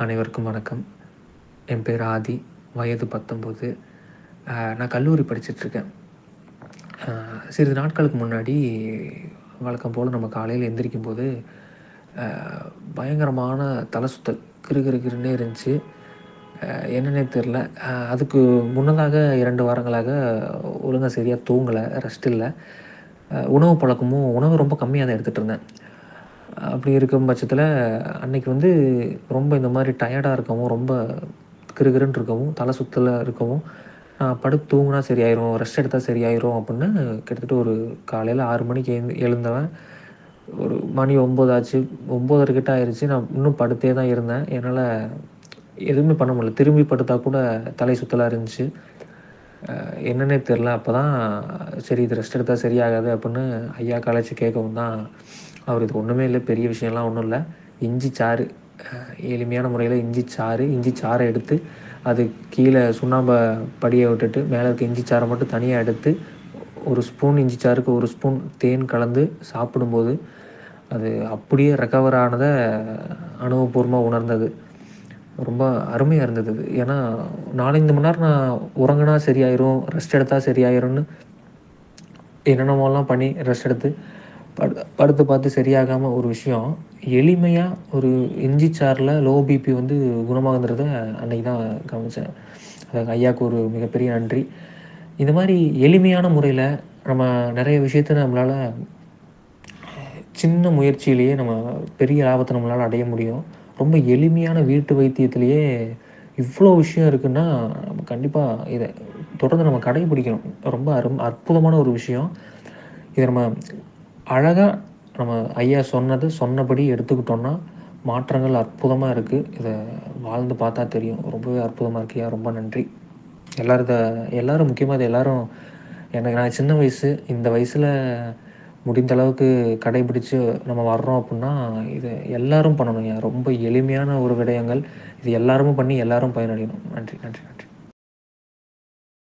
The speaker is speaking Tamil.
அனைவருக்கும் வணக்கம். என் பேர் ஆதி வயது பத்தொம்போது நான் கல்லூரி படிச்சிட்ருக்கேன். சிறிது நாட்களுக்கு முன்னாடி வழக்கம் போல் நம்ம காலையில் எந்திரிக்கும் போது பயங்கரமான தலை சுத்தல் கிறு கிறு கிறுன்னே இருந்துச்சு. என்னன்னே தெரில. அதுக்கு முன்னதாக இரண்டு வாரங்களாக ஒழுங்காக சரியாக தூங்கலை ரெஸ்ட் இல்லை. உணவு பழக்கமும் உணவு ரொம்ப கம்மியாக தான் எடுத்துகிட்டு இருந்தேன் அப்படி இருக்கும் பட்சத்தில் அன்னைக்கு வந்து ரொம்ப இந்த மாதிரி டயர்டாக இருக்கவும் ரொம்ப கிருகிருன்னு இருக்கவும் தலை சுத்தலாக இருக்கவும் நான் படுத்து தூங்கினா சரியாயிரும் ரெஸ்ட் எடுத்தால் சரியாயிரும் அப்படின்னு கிட்டத்தட்ட ஒரு காலையில் ஆறு மணிக்கு எழுந்து எழுந்தவன். ஒரு மணி ஒம்பது ஆச்சு. ஒம்போதரை கிட்ட ஆயிடுச்சு நான் இன்னும் படுத்தே தான் இருந்தேன். என்னால் எதுவுமே பண்ண முடியல. திரும்பி படுத்தா கூட தலை சுத்தலாக இருந்துச்சு. என்னன்னே தெரில அப்போ தான் சரி இது ரெஸ்ட் எடுத்தால் சரியாகாது அப்படின்னு ஐயா காலேஜ் கேட்கவும் தான் அவர் இது ஒன்றுமே இல்லை பெரிய விஷயம்லாம் ஒன்றும் இல்லை. இஞ்சி சாறு எளிமையான முறையில் இஞ்சி சாறு இஞ்சி சாறை எடுத்து அது கீழே சுண்ணாம்பை படியை விட்டுட்டு மேலே இருக்க இஞ்சி சாறை மட்டும் தனியாக எடுத்து ஒரு ஸ்பூன் இஞ்சி சாருக்கு ஒரு ஸ்பூன் தேன் கலந்து சாப்பிடும்போது அது அப்படியே ரெக்கவர் ஆனதை அனுபவபூர்வமாக உணர்ந்தது. ரொம்ப அருமையாக இருந்தது அது. ஏன்னா நாலஞ்சு மணி நேரம் நான் உறங்கினா சரியாயிரும் ரெஸ்ட் எடுத்தால் சரியாயிரும்னு என்னென்னமோலாம் பண்ணி ரெஸ்ட் எடுத்து படு படுத்து பார்த்து சரியாகாமல் ஒரு விஷயம் எளிமையாக ஒரு இஞ்சி சாரில் லோ பிபி வந்து குணமாகுன்றத அன்னைக்கு தான் கவனித்தேன் அதாவது ஐயாவுக்கு ஒரு மிகப்பெரிய நன்றி. இந்த மாதிரி எளிமையான முறையில் நம்ம நிறைய விஷயத்த நம்மளால் சின்ன முயற்சியிலேயே நம்ம பெரிய லாபத்தை நம்மளால் அடைய முடியும். ரொம்ப எளிமையான வீட்டு வைத்தியத்திலேயே இவ்வளோ விஷயம் இருக்குன்னா நம்ம கண்டிப்பாக இதை தொடர்ந்து நம்ம கடைபிடிக்கணும். ரொம்ப அரும் அற்புதமான ஒரு விஷயம். இதை நம்ம அழகாக நம்ம ஐயா சொன்னது சொன்னபடி எடுத்துக்கிட்டோன்னா மாற்றங்கள் அற்புதமாக இருக்குது இதை வாழ்ந்து பார்த்தா தெரியும். ரொம்பவே அற்புதமாக இருக்கியா ரொம்ப நன்றி. எல்லோரும் இதை எல்லோரும் முக்கியமாக இதை எல்லோரும் எனக்கு நான் சின்ன வயசு இந்த வயசில் முடிந்த அளவுக்கு கடைபிடிச்சு நம்ம வர்றோம் அப்படின்னா இது எல்லாரும் பண்ணணும் ஐயா. ரொம்ப எளிமையான ஒரு விடயங்கள். இது எல்லாருமே பண்ணி எல்லாரும் பயனடையணும். நன்றி நன்றி நன்றி.